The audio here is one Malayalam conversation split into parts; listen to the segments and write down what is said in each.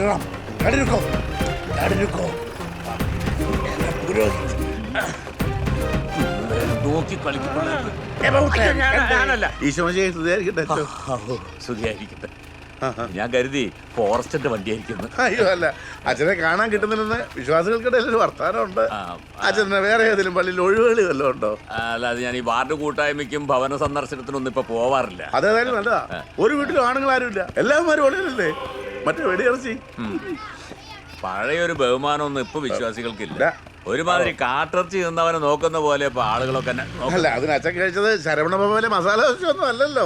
சொல்லலாம் நடுக்கோ நடுக்கோ നോക്കി ഞാൻ കരുതി ഫോറസ്റ്റിന്റെ വണ്ടിയായിരിക്കുന്നു അയ്യോ അല്ല. അച്ഛനെ കാണാൻ കിട്ടുന്നില്ലെന്ന് വിശ്വാസികൾക്കിടയിൽ ഒരു വർത്തമാനമുണ്ട് അച്ഛനെ വേറെ ഏതെങ്കിലും പള്ളിയിൽ ഒഴിവുകളി വല്ലതും ഉണ്ടോ? അല്ലാതെ ഞാൻ ഈ വാർഡ് കൂട്ടായ്മയ്ക്കും ഭവന സന്ദർശനത്തിനൊന്നും ഇപ്പൊ പോവാറില്ല. അതേതായാലും നല്ലതാ. ഒരു വീട്ടിലും ആണുങ്ങളാരും ഇല്ല. എല്ലാവരും ഒളിയിലല്ലേ മറ്റേ വെടിയിറച്ചി പഴയ ഒരു ബഹുമാനമൊന്നും ഇപ്പൊ വിശ്വാസികൾക്കില്ല. ഒരുമാതിരി കാട്ടിറച്ചി നിന്നവനെ നോക്കുന്ന പോലെ ഇപ്പൊ ആളുകളൊക്കെ അല്ല അതിന് അച്ഛൻ കഴിച്ചത് ശരവണ പോലെ മസാല ദോശയൊന്നും അല്ലല്ലോ.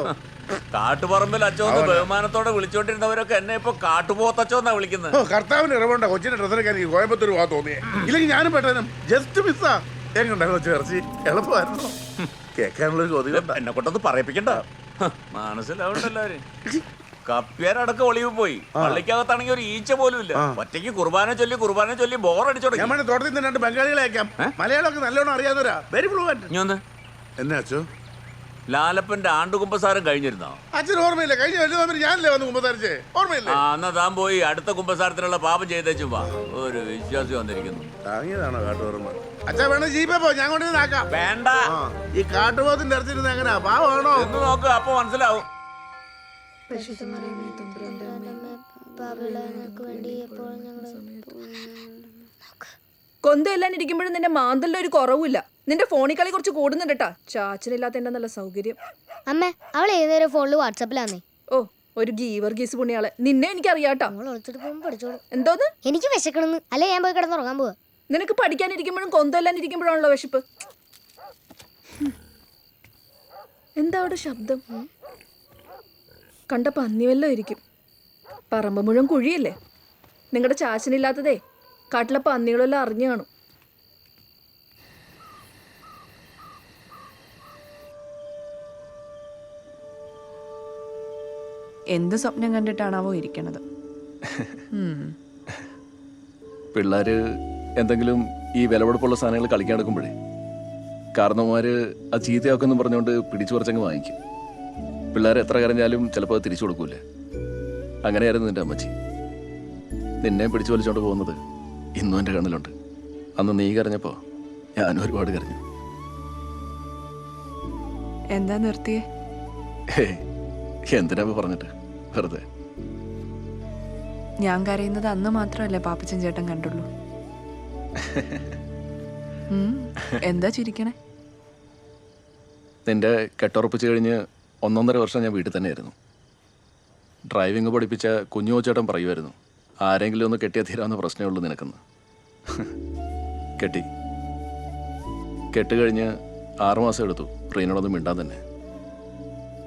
കാട്ടുപറമ്പിൽ അച്ചോന്ന് ബഹുമാനത്തോടെ വിളിച്ചോണ്ടിരുന്നവരൊക്കെ എന്നെ ഇപ്പൊ കാട്ടുപോത്തച്ചോന്നാ വിളിക്കുന്നത് കർത്താവിന് ഇറവുണ്ട കൊച്ചിന്റെ ഡ്രസ്സിനൊക്കെ എനിക്ക് കോയമ്പത്തൂർ പോകാൻ തോന്നിയേ. ഇല്ലെങ്കിൽ ഞാനും പെട്ടെന്ന് ജസ്റ്റ് മിസ്സാ എങ്ങുണ്ടായിരുന്നു ചേർച്ചി എളുപ്പമായിരുന്നു? കേൾക്കാനുള്ള ചോദ്യം എന്നെ കൊണ്ടൊന്ന് പറയിപ്പിക്കണ്ട. ഹ, മനസ്സിലാവണ്ട എല്ലാവരും കപ്പ്യാരടക്കം ഒളിവ് പോയി. പള്ളിക്കകത്താണെങ്കിൽ ഒരു ഈച്ച പോലും ഇല്ല. ഒറ്റയ്ക്ക് കുർബാന ചൊല്ലി കുർബാന ചൊല്ലി ബോറടിച്ചു ഞാൻ വേണേ നിന്ന് രണ്ട് ബംഗാളികളെ അയക്കാം. മലയാളമൊക്കെ നല്ലോണം അറിയാവുന്നവരാ. വെരി ഫ്ലുവന്റ് ഞാൻ ഒന്ന് എന്നാ അച്ഛോ? ലാലപ്പന്റെ ആണ്ടുകുമ്പസാരം കഴിഞ്ഞിരുന്നോ? അച്ഛൻ ഓർമ്മയില്ല? കഴിഞ്ഞ വലിയ തമ്മിൽ ഞാനല്ലേ വന്ന് കുമ്പസാരിച്ചേ? ഓർമ്മയില്ല? ആ എന്നാ താൻ പോയി അടുത്ത കുമ്പസാരത്തിനുള്ള പാപം ചെയ്തേച്ചു വാ. ഒരു വിശ്വാസി വന്നിരിക്കുന്നു. താങ്ങിയതാണോ കാട്ടുപോർമ്മ അച്ഛാ വേണേ ജീപ്പേ പോ. ഞാൻ കൊണ്ടുവന്ന് ആക്കാം. വേണ്ട. ഈ കാട്ടുപോത്തിന്റെ അടുത്തിരുന്ന് എങ്ങനെയാ പാവാണോ എന്ന് നോക്ക് അപ്പൊ മനസ്സിലാവും. കൊന്തയെല്ലാം ഇരിക്കുമ്പോഴും നിന്റെ മാന്തലിന്റെ ഒരു കുറവില്ല നിന്റെ ഫോണിൽ കളി കുറച്ച് കൂടുന്നുണ്ട് കേട്ടാ. ചാച്ചനില്ലാത്ത എന്റെ നല്ല സൗകര്യം. അമ്മ അവൾ ഏതുവരെ നേരം ഫോണിൽ വാട്സാപ്പിലാന്നേ? ഓ ഒരു ഗീവർ ഗീസ് പുണ്യാളെ നിന്നെ എനിക്ക് അറിയാട്ടോ നമ്മൾ ഒളിച്ചിട്ട് പോകുമ്പോൾ പഠിച്ചോളൂ. എന്തോന്ന്? എനിക്ക് വിശക്കണമെന്ന് അല്ലെ ഞാൻ പോയി കിടന്നുറങ്ങാൻ പോവാ. നിനക്ക് പഠിക്കാനിരിക്കുമ്പോഴും കൊന്തയെല്ലാം ഇരിക്കുമ്പോഴാണല്ലോ വിശപ്പ്. എന്താ അവിടെ ശബ്ദം? കണ്ട പന്നി വല്ലതും ഇരിക്കും പറമ്പ് മുഴുവൻ കുഴിയല്ലേ? നിങ്ങളുടെ ചാച്ചനില്ലാത്തതേ കാട്ടിലെ പന്നികളെല്ലാം അറിഞ്ഞു കാണും. എന്ത് സ്വപ്നം കണ്ടിട്ടാണാവോ ഇരിക്കണത്? പിള്ളേര് എന്തെങ്കിലും ഈ വിലപിടിപ്പുള്ള സാധനങ്ങൾ കളിക്കാൻ എടുക്കുമ്പോഴേ കാരണവന്മാര് അത് ചീത്തയാക്കുമെന്ന് പറഞ്ഞുകൊണ്ട് പിടിച്ചു കുറച്ചങ്ങ് വാങ്ങിക്കും. പിള്ളേർ എത്ര കരഞ്ഞാലും ചിലപ്പോൾ അത് തിരിച്ചു കൊടുക്കൂലേ. അങ്ങനെയായിരുന്നു നിന്റെ അമ്മച്ചി. നിന്നെ പിടിച്ചു വലിച്ചോണ്ട് പോകുന്നത് ഇന്നും എന്റെ കണ്ണിലുണ്ട്. അന്ന് നീ കരഞ്ഞപ്പോൾ ഞാനും ഒരുപാട് കരഞ്ഞു. എന്താ നിർത്തിയേ? ഹേ എന്തിനാ പറഞ്ഞിട്ട്? വെറുതെ. ഞാൻ കരയുന്നത് അന്ന് മാത്രമല്ലേ പാപ്പച്ചൻ ചേട്ടൻ കണ്ടുള്ളൂ. എന്താ ചിരിക്കണേ? നിന്റെ കെട്ടുറപ്പിച്ച് കഴിഞ്ഞ് ഒന്നൊന്നര വർഷം ഞാൻ വീട്ടിൽ തന്നെയായിരുന്നു. ഡ്രൈവിംഗ് പഠിപ്പിച്ച കുഞ്ഞു ചേട്ടൻ പറയുമായിരുന്നു ആരെങ്കിലും ഒന്ന് കെട്ടിയാൽ തീരാവുന്ന പ്രശ്നമേ ഉള്ളൂ നിനക്കെന്ന്. കെട്ടി. കെട്ടുകഴിഞ്ഞ് ആറുമാസം എടുത്തു ട്രെയിനോടൊന്നും മിണ്ടാൻ തന്നെ.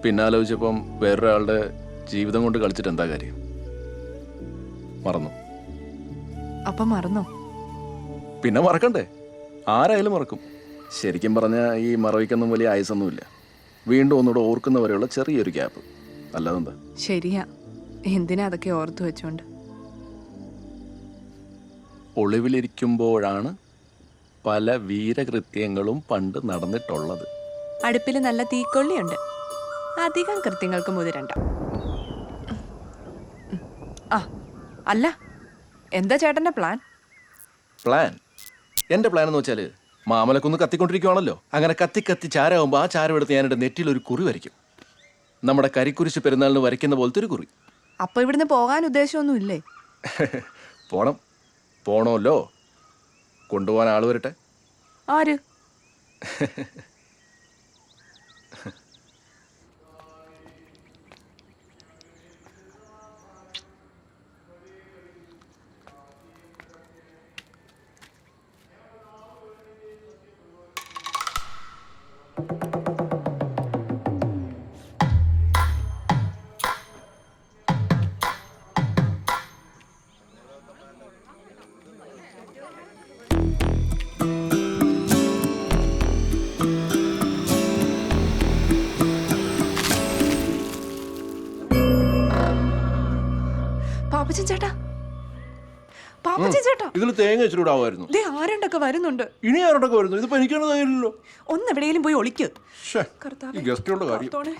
പിന്നെ ആലോചിച്ചപ്പം വേറൊരാളുടെ ജീവിതം കൊണ്ട് കളിച്ചിട്ട് എന്താ കാര്യം? മറന്നു. അപ്പൊ മറന്നോ? പിന്നെ മറക്കണ്ടേ? ആരായാലും മറക്കും. ശരിക്കും പറഞ്ഞാൽ ഈ മറവിക്കൊന്നും വലിയ ആയുസൊന്നുമില്ല. വീണ്ടും ഒന്നുകൂടെ ഓർക്കുന്നവരെയുള്ള ചെറിയൊരു ഗ്യാപ്പ് അല്ലാതെന്താ? ശരിയാ. എന്തിനാ അതൊക്കെ ഓർത്തു വെച്ചോണ്ട്? ഒളിവിലിരിക്കുമ്പോഴാണ് പല വീരകൃത്യങ്ങളും പണ്ട് നടന്നിട്ടുള്ളത്. അടുപ്പിൽ നല്ല തീക്കൊള്ളിയുണ്ട്. അധികം കൃത്യങ്ങൾക്ക് മുതിരണ്ട. ആ അല്ല. എന്താ ചേട്ടന്റെ പ്ലാൻ പ്ലാൻ എന്റെ പ്ലാൻ എന്ന് വെച്ചാൽ മാമലക്കൊന്ന് കത്തിക്കൊണ്ടിരിക്കുവാണല്ലോ. അങ്ങനെ കത്തി കത്തി ചാരാകുമ്പോൾ ആ ചാരം എടുത്ത് ഞാൻ എന്റെ നെറ്റിൽ ഒരു കുറി വരയ്ക്കും. നമ്മുടെ കരിക്കുരിശ് പെരുന്നാളിന് വരയ്ക്കുന്ന പോലത്തെ ഒരു കുറി. അപ്പൊ ഇവിടുന്ന് പോകാൻ ഉദ്ദേശമൊന്നും ഇല്ലേ? പോണം. പോണമല്ലോ. കൊണ്ടുപോകാൻ ആൾ വരട്ടെ. ആര്? പാപ്പച്ചൻ തേങ്ങ ഇച്ചിരൂടാവുമായിരുന്നു ദേ ആരണ്ടൊക്കെ വരുന്നുണ്ട്? ഇനി ആരോടൊക്കെ വരുന്നു? ഇതിപ്പോ എനിക്കാണ് തകയില്ലല്ലോ ഒന്ന് എവിടെയെങ്കിലും പോയി ഒളിക്ക്. കർത്താവേ, ഈ ഗസ്റ്റുകളുടെ കാര്യം. കർത്താവേ.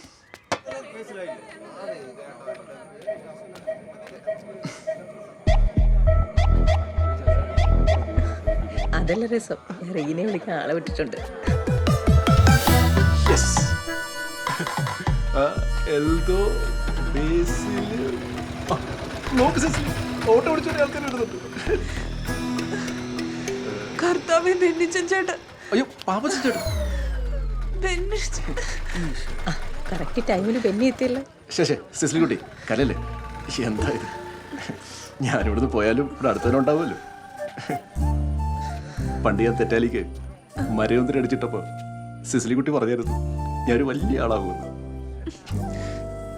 അതല്ല രസം. ഞാൻ റീനെ വിളിക്കാൻ ആളെ വിട്ടിട്ടുണ്ട്. ആ, എൽദോ ബേസിൽ. ആ, നോക്ക് സിസിലി, ഓട്ടം അയ്യോ പാപ്പച്ചൻ കറക്റ്റ് ടൈമിൽ ബെന്നി എത്തിയല്ലോ. ശേ സിസിലി കുട്ടി കലല്ലേ എന്താ ഇത്? ഞാനിവിടുന്ന് പോയാലും ഇവിടെ അടുത്തന്നെ ഉണ്ടാവുമല്ലോ. പണ്ട് ഞാൻ തെറ്റാലിക്ക് മരയൊന്നിന് അടിച്ചിട്ടപ്പോ സിസിലി കുട്ടി പറഞ്ഞായിരുന്നു ഞാനൊരു വലിയ ആളാകുമെന്ന്.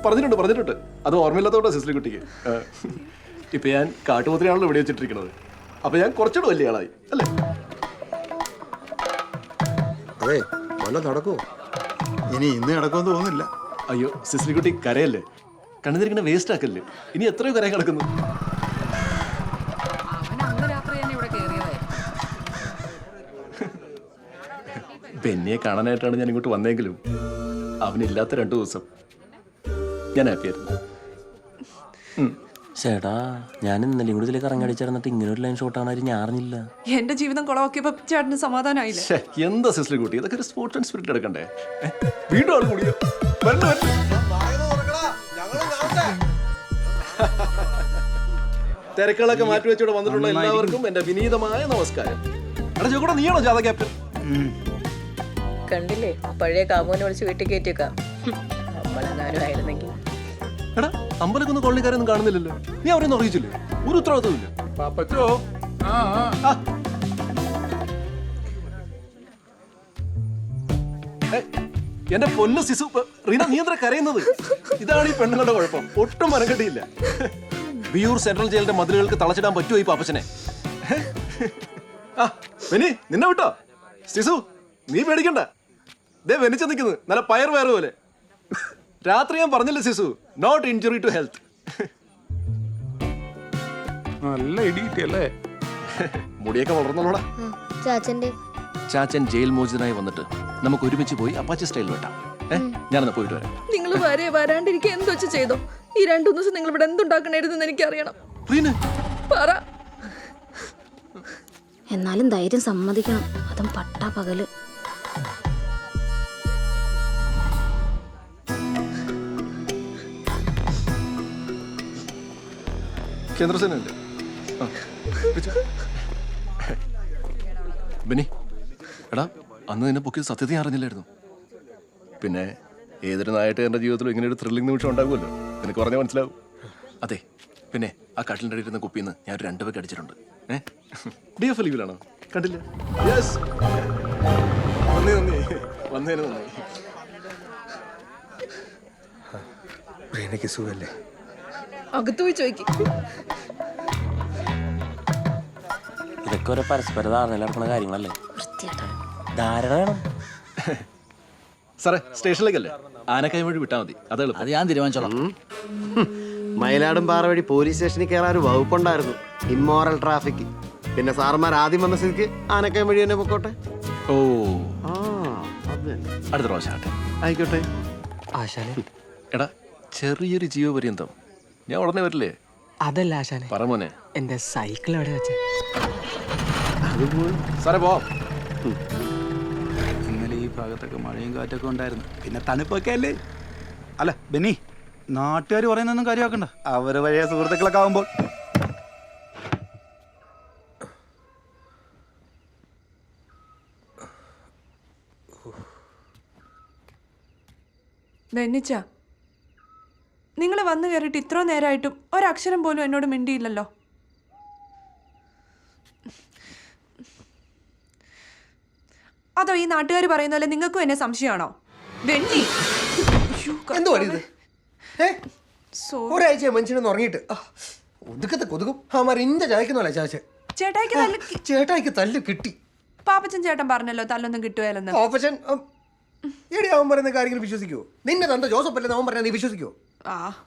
പറഞ്ഞിട്ടുണ്ട് പറഞ്ഞിട്ടുണ്ട്. അത് ഓർമ്മയില്ലാത്തതുകൊണ്ടാണ് സിസിലി കുട്ടിക്ക് ഇപ്പൊ ഞാൻ കാട്ടുപോത്തിനാണല്ലോ ഇവിടെ വെച്ചിട്ടിരിക്കുന്നത്. അപ്പൊ ഞാൻ കുറച്ചുകൂടെ വലിയ ആളായി അല്ലേ? അതെ വല്ല നടക്കോ. ഇനി ഇന്ന് നടക്കുമെന്ന് തോന്നുന്നില്ല. അയ്യോ സിസിലി കുട്ടി കരയല്ലേ? കണ്ണുനിരിക്കണ വേസ്റ്റ് ആക്കല്ലേ? ഇനി എത്രയോ കരയെ കിടക്കുന്നു. ബെന്നിയെ കാണാനായിട്ടാണ് ഞാൻ ഇങ്ങോട്ട് വന്നെങ്കിലും അവനില്ലാത്ത രണ്ടു ദിവസം. ഞാൻ ഹാപ്പിയായിരുന്നു. ചേട്ടാ ഞാൻ ഇന്നലെയും കൂടി ഇതിലേക്ക് ഇറങ്ങടിച്ചിരുന്നിട്ട് ഇങ്ങനെ ഒരു ലൈൻ ഷോട്ടാണ് ഞാൻ അറിഞ്ഞില്ല. എന്റെ ജീവിതം കുളവാക്കിയപ്പോ ചേട്ടന് സമാധാനമായില്ലേ? ശ്ശേ, എന്താ സിസ്ലി കുട്ടി? ഇതൊക്കെ ഒരു സ്പോർട്സ് ആൻഡ് സ്പിരിറ്റ് എടുക്കണ്ടേ? ഏ? വീണ്ടും ആൾ കൂടിയോ? വരണം, വരണം. തിരക്കുകളൊക്കെ മാറ്റി വെച്ചോടെ വന്നിട്ടുള്ള എല്ലാവർക്കും എന്റെ വിനീതമായ നമസ്കാരം. എടാ ചോക്കോടാ നീയാണോ ജാഥ ക്യാപ്റ്റൻ? കണ്ടില്ലേ? പഴയ കാമോനെ വിളിച്ച് വീട്ടിൽ കയറ്റിയേക്കാം. നമ്മളെല്ലാവരും ആയിരുന്നെങ്കിൽ. എടാ അമ്പലക്കൊന്നും കോളനിക്കാരൊന്നും കാണുന്നില്ലല്ലോ. നീ അവരൊന്നും അറിയിച്ചില്ലേ? ഒരു ഉത്തരവാദിത്തമില്ല പാപ്പച്ചോ? ആ ആ. എന്റെ പൊന്നു സിസു റീന നീ എന്താ കരയുന്നത്? ഇതാണ് ഈ പെണ്ണുങ്ങളുടെ കുഴപ്പം. ഒട്ടും മനക്കെട്ടിയില്ല. വിയൂർ സെൻട്രൽ ജയിലിന്റെ മതിലുകൾക്ക് തളച്ചിടാൻ പറ്റുമോ ഈ പാപ്പച്ചനെ? ആ വെനി നിന്നെ വിട്ടോ? സിസു നീ പേടിക്കണ്ട. ദേ വെനിച്ച നിൽക്കുന്നത് നല്ല പയർ വയറ് പോലെ. രാത്രി ഞാൻ പറഞ്ഞില്ല സിസു? നോട്ട് ഇഞ്ചുറി ടു ഹെൽത്ത് നല്ല ഇടി കിട്ടിയല്ലേ മുടിയൊക്കെ വളർന്നോടാ ആ, ചാച്ചന്റെ ചാച്ചൻ ജയിൽ മോചിതനായി വന്നിട്ട് നമുക്ക് ഒരുമിച്ച് പോയി അപ്പാച്ചി സ്റ്റൈൽ വെട്ടാം. ഏഹ് ഞാനെന്നാ പോയിട്ട് വരാം. നിങ്ങൾ വരെ വരാണ്ടിരിക്കുക എന്തോ വെച്ച് ചെയ്തോ? ഈ രണ്ടു ദിവസം നിങ്ങൾ ഇവിടെ എന്തുണ്ടാക്കണായിരുന്നു എനിക്കറിയണം. റീന പറ. എന്നാലും ധൈര്യം സമ്മതിക്കണം. അതും പട്ടാ പകൽ. കേന്ദ്രസേനല്ലേ ബിനി എടാ അന്ന് നിന്നെ പൊക്കിയത് സത്യത്തെ ഞാൻ അറിഞ്ഞില്ലായിരുന്നു. പിന്നെ ഏതൊരു നായിട്ട് എന്റെ ജീവിതത്തിൽ ഇങ്ങനെ ഒരു ത്രില്ലിംഗ് നിമിഷം ഉണ്ടാകുമല്ലോ? നിനക്ക് പറഞ്ഞാൽ മനസ്സിലാവും. അതെ പിന്നെ ആ കട്ടിലിന്റെ അടിയിരുന്ന ഇരുന്ന കുപ്പിന്ന് ഞാൻ ഒരു രണ്ട് പേക്ക് അടിച്ചിട്ടുണ്ട്. ഏ? ഡി എഫ് ലീവിലാണോ കണ്ടില്ല. യെസ് നന്ദി നന്ദി. വന്നതിന് നന്ദി. സുഖല്ലേ അകത്ത് പോയി ചോദിക്കും. ഇതൊക്കെ ഒരു പരസ്പര ധാരണ നടക്കുന്ന കാര്യങ്ങളല്ലേ? ധാരണ വേണം. സാറേ സ്റ്റേഷനിലേക്കല്ലേ? ആനക്കായ വഴി വിട്ടാൽ മതി. അതേ അത് ഞാൻ തീരുമാനിച്ചോളാം. മയിലാടും പാറ വഴി പോലീസ് സ്റ്റേഷനിൽ കയറാൻ ഒരു വകുപ്പുണ്ടായിരുന്നു. Immoral traffic. പിന്നെ സാർമാർ ആദ്യം വന്ന സ്ഥിതിക്ക് ആനക്കൈ വഴി തന്നെ പൊക്കോട്ടെ? ഓ. ആ അത് അടുത്ത പ്രാവശ്യം ആട്ടെ ആയിക്കോട്ടെ. ആശാലേ എടാ ചെറിയൊരു ജീവപര്യന്തം. ഞാൻ ഉടനെ വരില്ലേ? അതല്ല ആശാനെ. പറമോനെ എന്റെ സൈക്കിൾ എവിടെ വെച്ച്. സാറേ പോ. ഇന്നലെ ഈ ഭാഗത്തൊക്കെ മഴയും കാറ്റൊക്കെ ഉണ്ടായിരുന്നു. പിന്നെ തണുപ്പൊക്കെ അല്ലേ? അല്ല ബെന്നി നാട്ടുകാർ പറയുന്നൊന്നും കാര്യമാക്കണ്ട. അവർ വഴിയ സുഹൃത്തുക്കളൊക്കെ ആവുമ്പോൾ. ബെന്നിച്ച നിങ്ങൾ വന്നു കയറിയിട്ട് ഇത്ര നേരമായിട്ടും ഒരക്ഷരം പോലും എന്നോട് മിണ്ടിയില്ലല്ലോ. അതോ ഈ നാട്ടുകാർ പറയുന്ന പോലെ നിങ്ങൾക്കും എന്നെ സംശയമാണോ? എന്ത് ഇത്? ഏ? Sorry. ഒരാഴ്ച മനുഷ്യനൊന്ന് ഉറങ്ങിയിട്ട്. ആ, ഒതുക്കത്തെ കൊതുകും. അവന്മാർ ഇന്റെ ചായക്കുന്നല്ലേ ചാച്ച ചേട്ടായിക്ക് തല്ല് കിട്ടി. പാപ്പച്ചൻ ചേട്ടൻ പറഞ്ഞല്ലോ തല്ലൊന്നും കിട്ടുകയല്ലെന്ന്. പാപ്പച്ചൻ എടി അവൻ പറയുന്ന കാര്യങ്ങൾ വിശ്വസിക്കുവോ? നിന്നെ തന്റെ ജോസഫ് അല്ലെന്ന് അവൻ പറഞ്ഞാൽ നീ വിശ്വസിക്കുവോ? ആ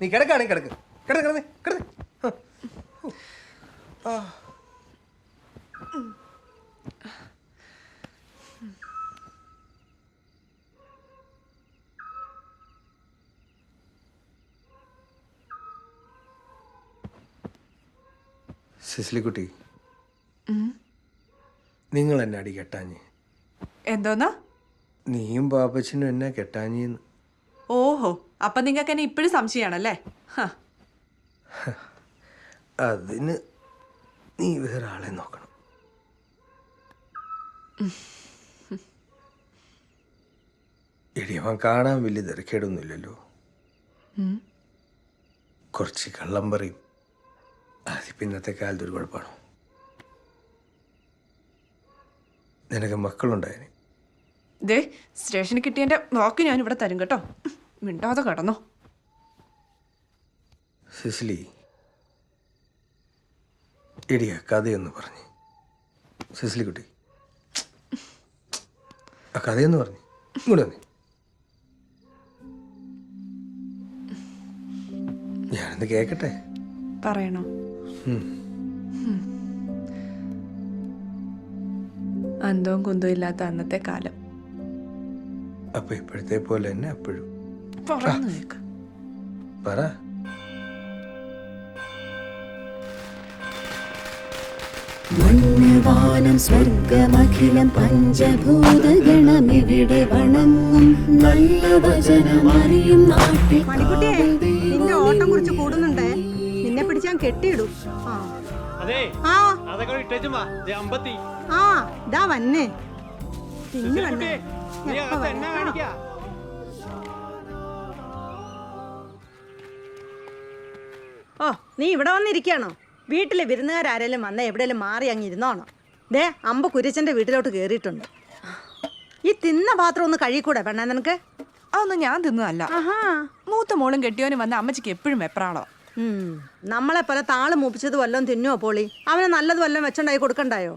നീ കിടക്കാണ് കിടക്ക്. കിടക്ക് കിടന്ന് കിടന്ന് ആ. സിസ്ലിക്കുട്ടി. നിങ്ങൾ എന്നെ അടി കെട്ടാഞ്ഞ്. എന്തോന്നാ? നീയും പാപ്പച്ചനും എന്നെ കെട്ടാഞ്ഞിന്ന്. ഓഹോ അപ്പൊ നിങ്ങൾക്ക് എന്നെ ഇപ്പോഴും സംശയമാണല്ലേ അതിന് നീ വേറെ ആളെ നോക്കണം. എടി അവൻ കാണാൻ വലിയ തിരക്കേടൊന്നുമില്ലല്ലോ. കുറച്ച് കള്ളം പറയും. അത് ഇന്നത്തെ കാലത്ത് ഒരു കുഴപ്പമാണോ. നിനക്ക് മക്കളുണ്ടായിന്? ദേ സ്റ്റേഷനിൽ കിട്ടിയ വാക്ക് ഞാൻ ഇവിടെ തരും കേട്ടോ. മിണ്ടാതെ കടന്നോ. സിസിലി എടിയ കഥയെന്ന് പറഞ്ഞ്. സിസിലി കുട്ടി ആ കഥയെന്ന് പറഞ്ഞ്. ഇങ്ങോട്ട് വന്നേ. ഞാനൊന്ന് കേക്കട്ടെ? പറയണോ. അന്തവും കുന്തവും ഇല്ലാത്ത അന്നത്തെ കാലം. അപ്പൊ ഇപ്പോഴത്തെ പോലെ തന്നെ അപ്പോഴും. പറഞ്ഞു കേക്ക് പറ മണ്ണ് സ്വർഗമഖിലം പഞ്ചഭൂതഗണമിവിടെ വണങ്ങും. നല്ല വചനമറിയും നാട്ടിൽ നിന്റെ ഓട്ടം കുറിച്ച് കൂടുന്നുണ്ടേ? നിന്നെ പിടിച്ചാൻ കെട്ടിയിടും. ആ. ആ. ആ ഇതാ വന്നേ. പിന്നെ എപ്പ വരാം? ഓ നീ ഇവിടെ വന്നിരിക്കുകയാണോ? വീട്ടിലെ വിരുന്നുകാരാരെങ്കിലും വന്ന എവിടെയെങ്കിലും മാറി അങ്ങ് ഇരുന്നോണം. ദേ അമ്പ കുരിച്ചന്റെ വീട്ടിലോട്ട് കയറിയിട്ടുണ്ട് ഈ തിന്ന പാത്രം ഒന്ന് കഴിക്കൂടെ പെണ്ണ നിനക്ക്? അതൊന്നും ഞാൻ തിന്നതല്ല ആഹാ. മൂത്ത മോളും കെട്ടിയോനും വന്ന അമ്മച്ചിക്ക് എപ്പോഴും വെപ്രാളോ ഉം. നമ്മളെ പോലെ താൾ മൂപ്പിച്ചത് വല്ലതും തിന്നുവോ പോളി? അവന് നല്ലത് വല്ലതും വെച്ചുണ്ടായി കൊടുക്കണ്ടായോ?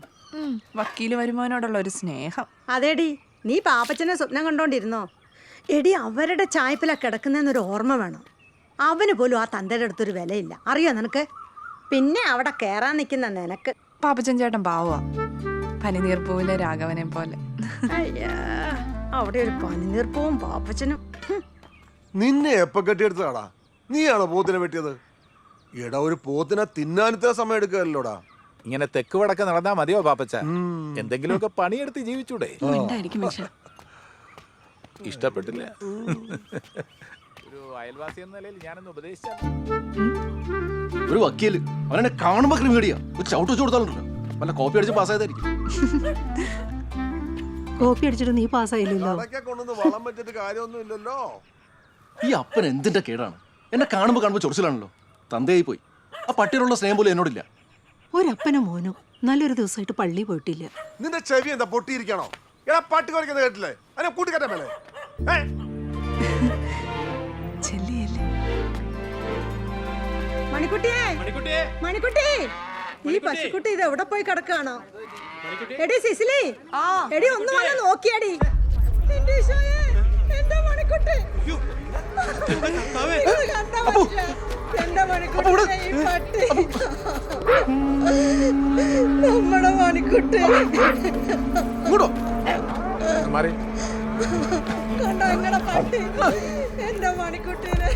വക്കീൽ വരുമാനോടുള്ള ഒരു സ്നേഹം. അതേടി നീ പാപ്പച്ചനെ സ്വപ്നം കണ്ടോണ്ടിരുന്നോ? എടി അവരുടെ ചായ്പിലാ കിടക്കുന്നതെന്നൊരു ഓർമ്മ വേണം. അവന് പോലും ആ തന്തയുടെ അടുത്തൊരു വിലയില്ല. അറിയോ നിനക്ക്? പിന്നെ അവിടെ കയറാൻ നിൽക്കുന്ന നിനക്ക്. പാപ്പച്ചൻ ചേട്ടൻ പാവാ പനിനീർ പൂവിലെ രാഘവനെ പോലെ. അയ്യാ അവിടെ ഒരു പനിനീർപ്പവും പാപ്പച്ചനും. നിന്നെ എപ്പ കെട്ടിയെടുത്തതാടാ? നീയാണോ പോത്തിനെ വെട്ടിയത്? എടാ ഒരു പോത്തിനെ തിന്നാനത്തെ സമയം എടുക്കുകയല്ലോടാ ഇങ്ങനെ തെക്ക് വടക്ക് നടന്നാ മതിയോ പാപ്പച്ച? എന്തെങ്കിലുമൊക്കെ പണിയെടുത്ത് ജീവിച്ചൂടെ? ഇഷ്ടപ്പെട്ടില്ല. അയൽവാസി എന്ന നിലയിൽ ഞാനൊന്ന് ഉപദേശിച്ചാൽ ഒരു വക്കീൽ അവനെ കാണുമ്പോ ക്രിമിനടിയാ ഒരു ചവിട്ട് വെച്ച് കൊടുത്താലുണ്ടല്ലോ. വല്ല കോപ്പി അടിച്ച് പാസ്സായതായിരിക്കും. കോപ്പി അടിച്ചിട്ട് നീ പാസ്സായില്ലല്ലോ. അതൊക്കെ കൊണ്ടൊന്ന് വളം വെച്ചിട്ട് കാര്യമൊന്നും ഇല്ലല്ലോ ഈ അപ്പൻ എന്തിന്റെ കേടാണ്? എന്നെ കാണുമ്പോ കാണുമ്പോ ചൊറിച്ചിലാണല്ലോ. തന്തയായി പോയി ആ പട്ടിയോടുള്ള സ്നേഹം പോലും എന്നോടില്ല. ഒരപ്പനും മോനും നല്ലൊരു ദിവസമായിട്ട് പള്ളി പോയിട്ടില്ല. നിന്റെ ചെവി എന്താ പൊട്ടിയിരിക്കണോ? എടാ പട്ടി കുറയ്ക്കുന്നത് കേട്ടില്ലേ? അതിനെ കൂട്ടിക്കട്ടെ മേലെ. ഏ? മണിക്കുട്ടിയെ. മണിക്കുട്ടി ഈ പശുക്കുട്ടി ഇത് എവിടെ പോയി കിടക്കാണോ? എടി സിസിലി എടി ഒന്ന് വന്ന് നോക്കിയടി. എന്റെ മണിക്കുട്ടി. കണ്ടോ മനുഷ്യ? എന്റെ മണിക്കുട്ടി ഈ പട്ടി. നമ്മുടെ മണിക്കുട്ടി. കണ്ടോ എങ്ങനെ പട്ടി? എന്റെ മണിക്കുട്ടീനെ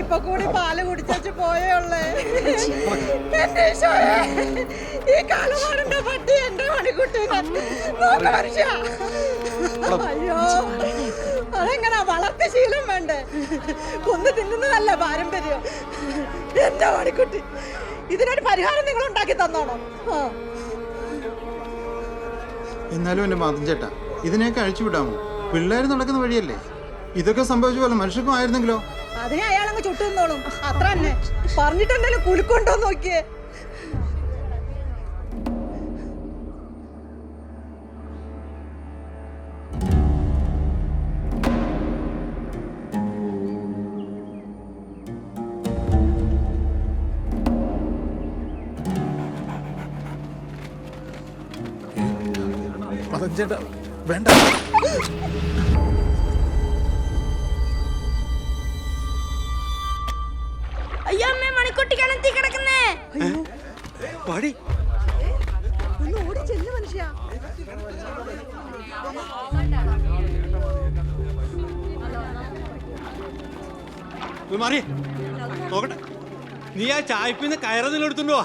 ഇപ്പൊ കൂടി പാൽ കുടിച്ചു പോയേ ഉള്ളേ. എന്റെ ഈശോയെ, ഈ കാലമാടിന്റെ പട്ടി എന്റെ മണിക്കുട്ടീനെ. അയ്യോ. അതെങ്ങനെ വളർത്തി ശീലം വേണ്ടേ? കൊന്നു തിന്നുന്നതല്ല പാരമ്പര്യം. എന്റെ മണിക്കുട്ടി. ഇതിനൊരു പരിഹാരം നിങ്ങൾ ഉണ്ടാക്കി തന്നോണം. എന്നാലും എന്റെ മാതം ചേട്ടാ ഇതിനെയൊക്കെ അഴിച്ചു വിടാമോ? പിള്ളേർ നടക്കുന്ന വഴിയല്ലേ? ഇതൊക്കെ സംഭവിച്ചു പോലെ മനുഷ്യർക്കും ആയിരുന്നെങ്കിലോ? അതിനെ അയാളങ്ങ് ചുട്ടു നിന്നോളും. അത്ര തന്നെ. പറഞ്ഞിട്ടുണ്ടല്ലോ കുലുക്കൊണ്ടോ നോക്കിയേ. ചേട്ടാ വേണ്ട. പടി. ഒന്ന് ഓടി ചെല്ലു മനുഷ്യ. മാറി. നോക്കട്ടെ. നീ ആ ചായപ്പിന്ന് കയറതിലെടുത്തുണ്ടോ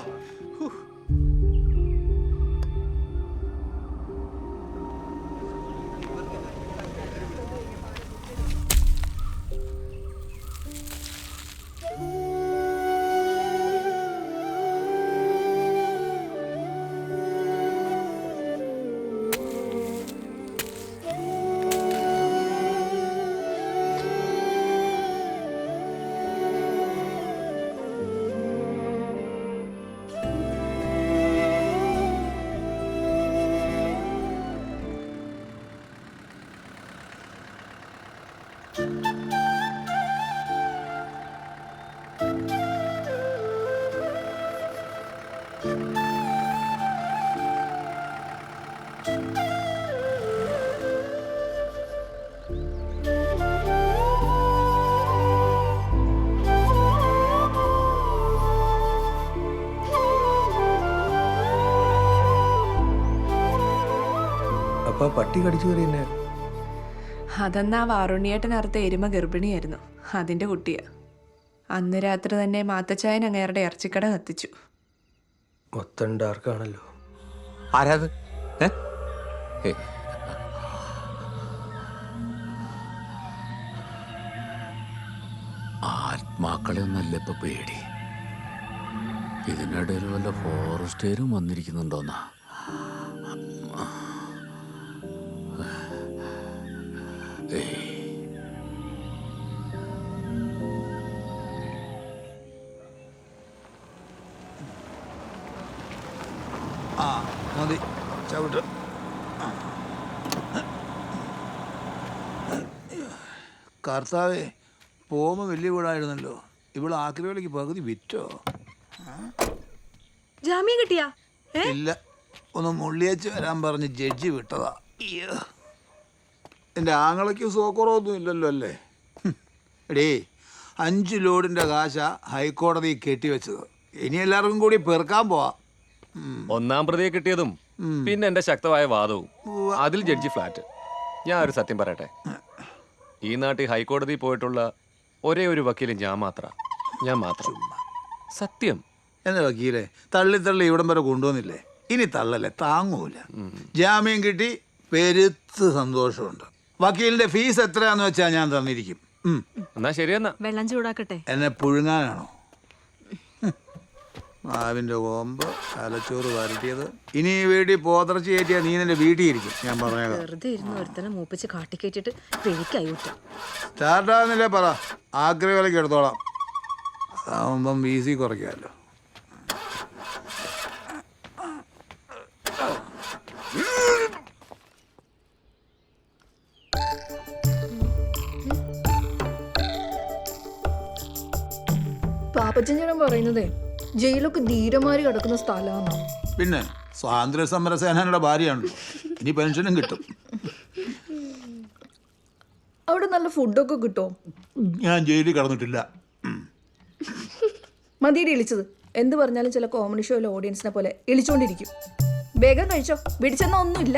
പട്ടി കടിച്ചു അതെന്നാ അതെന്നാ വാറുണ്ണിയേട്ടനറുത്ത എരുമ ഗർഭിണിയായിരുന്നു. അതിന്റെ കുട്ടിയ. അന്ന് രാത്രി തന്നെ മാത്തച്ചായൻ അങ്ങേരുടെ ഇറച്ചിക്കട കത്തിച്ചു. മൊത്തം ഡാർക്കാണല്ലോ. ആരാത്? ഏ? ആത്മാക്കളെ ഒന്നല്ല ഇപ്പൊ പേടി. ഇതിനിടയിൽ വല്ല ഫോറസ്റ്റുകാരും വന്നിരിക്കുന്നുണ്ടോന്നാ? ആ മതി. ചവിട്ട്. കർത്താവേ പോമ വലിയ വീടായിരുന്നല്ലോ. ഇവിടെ ആക്രികളിക്ക് പകുതി വിറ്റോ? ജാമ്യം കിട്ടിയാ? ഇല്ല. ഒന്ന് മുള്ളിയച്ച് വരാൻ പറഞ്ഞ് ജഡ്ജി വിട്ടതാ. അയ്യോ. എന്റെ ആങ്ങളയ്ക്ക് സോക്കറൊന്നും ഇല്ലല്ലോ അല്ലേ? എടേ അഞ്ച് ലോഡിന്റെ കാശ ഹൈക്കോടതി കെട്ടിവെച്ചത് ഇനി എല്ലാവർക്കും കൂടി പെറുക്കാൻ പോവാ. ഒന്നാം പ്രതിയെ കിട്ടിയതും പിന്നെ എന്റെ ശക്തമായ വാദവും. അതിൽ ജഡ്ജി ഫ്ലാറ്റ്. ഞാൻ ഒരു സത്യം പറയട്ടെ? ഈ നാട്ടിൽ ഹൈക്കോടതി പോയിട്ടുള്ള ഒരേ ഒരു വക്കീൽ ഞാൻ മാത്ര. ഞാൻ മാത്രം. സത്യം. എന്നെ വക്കീലെ? തള്ളി തള്ളി ഇവിടം വരെ കൊണ്ടുവന്നില്ലേ? ഇനി തള്ളല്ലേ? താങ്ങൂല. ജാമ്യം കിട്ടി പെരുത്ത് സന്തോഷമുണ്ട്. വക്കീലിന്റെ ഫീസ് എത്രയാന്ന് വെച്ചാ ഞാൻ തന്നിരിക്കും. ഉം. എന്നാ ശരിയെന്നാ വെള്ളം ചൂടാക്കട്ടെ. എന്നെ പുഴുങ്ങാനാണോ? മാവിന്റെ കോമ്പ് തലച്ചോറ് വരട്ടിയത്. ഇനി ഈ വീട്ടിൽ പോതറച്ച് കയറ്റിയാ നീ നിന്റെ വീട്ടിൽ ഇരിക്കും. ഞാൻ പറഞ്ഞേക്കാം. വെറുതെ ഇരുന്ന് ഒരുത്തനെ മൂപ്പിച്ച് കാട്ടിക്കേറ്റിട്ട് പെരിക്കായി വിട്ടു സ്റ്റാർട്ടാകുന്നില്ലേ പറ. ആക്രി വിലക്ക് എടുത്തോളാം. അതാവുമ്പം വി സി കുറയ്ക്കാമല്ലോ. പാപ്പച്ചൻ പറയുന്നത് ജയിലൊക്കെ ധീരമാരി കിടക്കുന്ന സ്ഥലമാണ്. പിന്നെ സ്വാതന്ത്ര്യ സമര സേനാനിയുടെ ഭാര്യയാണല്ലോ ഇനി പെൻഷനും കിട്ടും. അവിടെ നല്ല ഫുഡൊക്കെ കിട്ടോ? ഞാൻ ജയിലിൽ കടന്നിട്ടില്ല. മതിയുടെ ഇളിച്ചത്. എന്ത് പറഞ്ഞാലും ചില കോമഡി ഷോയിലെ ഓഡിയൻസിനെ പോലെ ഇളിച്ചോണ്ടിരിക്കും. വേഗം കഴിച്ചോ. പിടിച്ചെന്ന ഒന്നുമില്ല.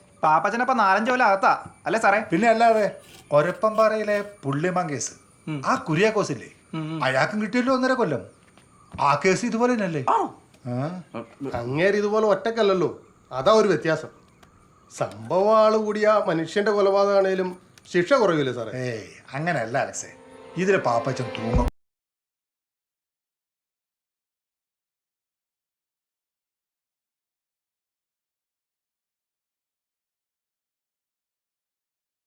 പാപ്പച്ചനപ്പം നാലഞ്ച് കൊല്ലം അകത്താ. അല്ലേ സാറേ? പിന്നെ അല്ലാതെ ഒരപ്പംപാറയിലെ പുള്ളിമാൻ കേസ് ആ കുര്യാക്കോസ് ഇല്ലേ അയാൾക്കും കിട്ടിയല്ലോ ഒന്നര കൊല്ലം. ആ കേസ് ഇതുപോലെ തന്നെയല്ലേ? അങ്ങേര് ഇതുപോലെ ഒറ്റക്കല്ലല്ലോ. അതാ ഒരു വ്യത്യാസം. സംഭവം ആൾ കൂടിയ മനുഷ്യന്റെ കൊലപാതകമാണേലും ശിക്ഷ കുറയൂലേ സാറേ? ഏയ് അങ്ങനെയല്ല അലക്സേ. ഇതിലെ പാപ്പച്ചൻ തൂങ്ങും.